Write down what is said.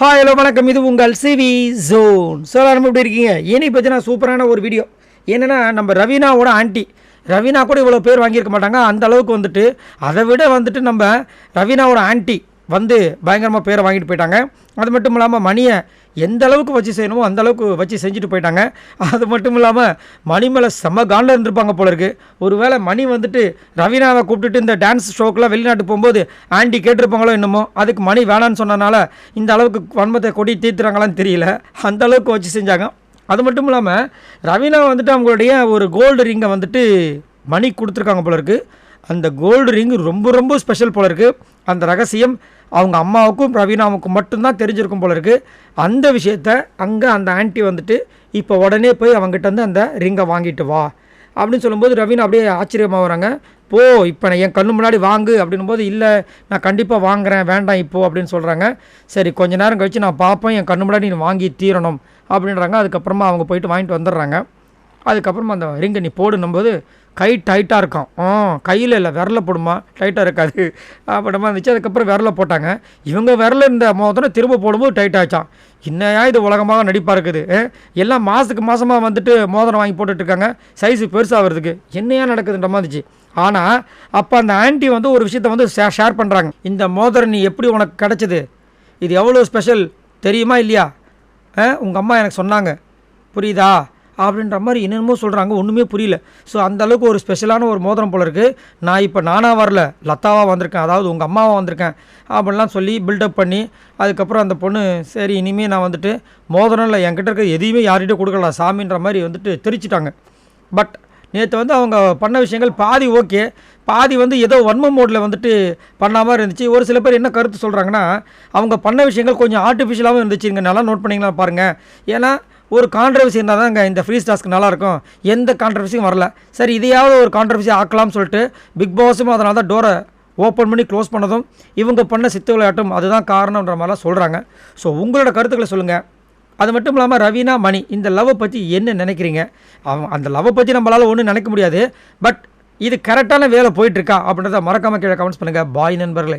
Hi hello வணக்கம். இது உங்கள் சிவி ஜோன். சார் நம்ம எப்படி இருக்கீங்க? என்னை பற்றினா சூப்பரான ஒரு வீடியோ. என்னென்னா நம்ம ரவீனாவோட ஆண்டி. ரவீனா கூட இவ்வளோ பேர் வாங்கியிருக்க மாட்டாங்க. அந்த அளவுக்கு வந்துட்டு அதை விட வந்துட்டு நம்ம ரவீனாவோட ஆண்டி. வந்து பயங்கரமாக பேரை வாங்கிட்டு போயிட்டாங்க. அது மட்டும் இல்லாமல் மணியை எந்த அளவுக்கு வச்சு செய்யணுமோ அந்த அளவுக்கு வச்சு செஞ்சுட்டு போயிட்டாங்க. அது மட்டும் இல்லாமல் மணி மேலே செம்ம காண்டில் இருந்திருப்பாங்க போல இருக்குது ஒருவேளை மணி வந்துட்டு ரவீனாவை கூப்பிட்டுட்டு இந்த டான்ஸ் ஷோக்கெலாம் வெளிநாட்டு போகும்போது ஆண்டி கேட்டிருப்பாங்களோ என்னமோ அதுக்கு மணி வேணான்னு சொன்னனால இந்த அளவுக்கு வன்மத்தை கொடி தீர்த்துறாங்களான்னு தெரியல. அந்த அளவுக்கு வச்சு செஞ்சாங்க. அது மட்டும் இல்லாமல் ரவீனா வந்துட்டு அவங்களுடைய ஒரு கோல்டு ரிங்கை வந்துட்டு மணி கொடுத்துருக்காங்க போல இருக்குது அந்த கோல்டு ரிங் ரொம்ப ரொம்ப ஸ்பெஷல் போல இருக்குது அந்த ரகசியம் அவங்க அம்மாவுக்கும் ரவீனாவுக்கும் மட்டும்தான் தெரிஞ்சிருக்கும் போல இருக்குது அந்த விஷயத்த அங்கே அந்த ஆன்ட்டி வந்துட்டு இப்போ உடனே போய் அவங்ககிட்ட வந்து அந்த ரிங்கை வாங்கிட்டு வா. அப்படின்னு சொல்லும்போது ரவீனா அப்படியே ஆச்சரியமாக வராங்க. போ இப்போ நான் என் கண்ணு முன்னாடி வாங்கு. அப்படின்னும் போது இல்லை நான் கண்டிப்பாக வாங்குறேன் வேண்டாம் இப்போ. அப்படின்னு சொல்கிறாங்க சரி கொஞ்ச நேரம் கழித்து நான் பார்ப்பேன் என் கண்ணு முன்னாடி நீ வாங்கி தீரணும். அப்படின்றாங்க. அதுக்கப்புறமா அவங்க போயிட்டு வாங்கிட்டு வந்துடுறாங்க. அதுக்கப்புறமா அந்த ரிங்கை நீ போடுனும்போது கை டைட்டாக இருக்கும். ஆ கையில் இல்லை விரல போடுமா? டைட்டாக இருக்காது. அப்படிமா இருந்துச்சு. அதுக்கப்புறம் விரல போட்டாங்க. இவங்க விரல இருந்த மோதிரம் திரும்ப போடும்போது டைட் ஆச்சான் இன்னையா இது உலகமாக நடிப்பாக இருக்குது? எல்லாம் மாதத்துக்கு மாதமாக வந்துட்டு மோதிரம் வாங்கி போட்டுட்ருக்காங்க சைஸு பெருசாக வருதுக்கு. என்னையா நடக்குதுன்ற மாதிரி இருந்துச்சு. ஆனால் அப்போ அந்த ஆன்ட்டி வந்து ஒரு விஷயத்த வந்து ஷேர் பண்ணுறாங்க இந்த மோதிரம் நீ எப்படி உனக்கு கிடச்சிது? இது எவ்வளோ ஸ்பெஷல் தெரியுமா இல்லையா? உங்கள் அம்மா எனக்கு சொன்னாங்க. புரியுதா? அப்படின்ற மாதிரி என்னென்னமோ சொல்கிறாங்க ஒன்றுமே புரியல. ஸோ அந்தளவுக்கு ஒரு ஸ்பெஷலான ஒரு மோதிரம் போல இருக்குது நான் இப்போ நானாக வரல. லத்தாவாக வந்திருக்கேன். அதாவது உங்கள் அம்மாவாக வந்திருக்கேன். அப்படின்லாம் சொல்லி பில்டப் பண்ணி அதுக்கப்புறம் அந்த பொண்ணு சரி இனிமேல் நான் வந்துட்டு மோதிரம் இல்லை என்கிட்ட இருக்க எதையுமே யார்கிட்ட கொடுக்கல சாமின்ற மாதிரி வந்துட்டு தெரிச்சிட்டாங்க. பட் நேற்று வந்து அவங்க பண்ண விஷயங்கள் பாதி ஓகே பாதி வந்து ஏதோ வன்ம மோடில் வந்துட்டு பண்ண மாதிரி இருந்துச்சு. ஒரு சில பேர் என்ன கருத்து சொல்கிறாங்கன்னா அவங்க பண்ண விஷயங்கள் கொஞ்சம் ஆர்டிஃபிஷியலாகவும் இருந்துச்சு. இங்கே நல்லா நோட் பண்ணிங்களா பாருங்கள் ஏன்னா ஒரு கான்ட்ரவர்சி இருந்தால் தாங்க இந்த ஃப்ரீ டாஸ்க் நல்லாயிருக்கும். எந்த கான்ட்ரவர்சியும் வரல. சரி இதையாவது ஒரு கான்ட்ரவர்சி ஆக்கலாம்னு சொல்லிட்டு பிக் பாஸும் அதனால தான் டோரை ஓப்பன் பண்ணி க்ளோஸ் பண்ணதும் இவங்க பண்ண சித்து விளையாட்டும் அதுதான் காரணம்ன்ற மாதிரிலாம் சொல்கிறாங்க ஸோ உங்களோட கருத்துக்களை சொல்லுங்கள் அது மட்டும் இல்லாமல் ரவீனா மணி இந்த லவ்வை பற்றி என்ன நினைக்கிறீங்க? அவன் அந்த லவ்வை பற்றி நம்மளால் ஒன்றும் நினைக்க முடியாது. பட் இது கரெக்டான வேலை போயிட்டுருக்கா அப்படின்றத மறக்காமல் கீழே கமெண்ட்ஸ் பண்ணுங்கள் பாய் நண்பர்களே.